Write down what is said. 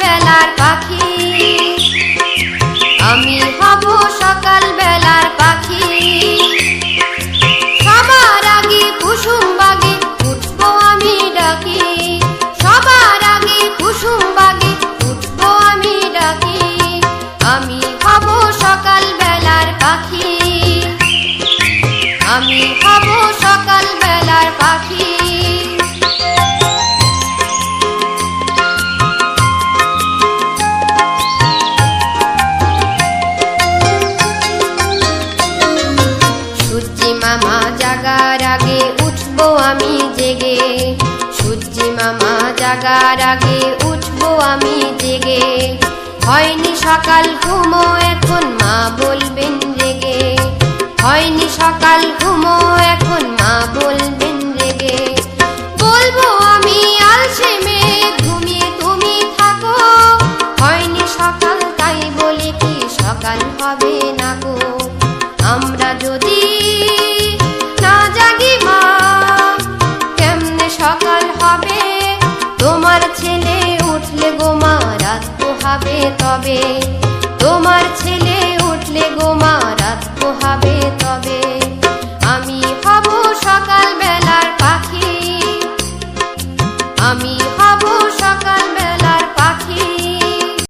বেলার পাখি। আমি হব সকাল বেলার পাখি। সবার আগে কুসুম বাগে উঠব আমি ডাকি। সবার আগে কুসুম বাগে উঠব আমি ডাকি। আমি হব সকাল বেলার পাখি। আমি হব সকাল বেলার পাখি। জাগার আগে উঠবো আমি জেগে। হয়নি সকাল ঘুমো, এখন মা বলবেন রেগে। হয়নি সকাল ঘুমো, এখন মা বলবেন বলব আমি আলসে মেয়ে ঘুমিয়ে তুমি থাকো। হয়নি সকাল, তাই বলে কি সকাল হবে না গো। আমরা যদি তবে তোমার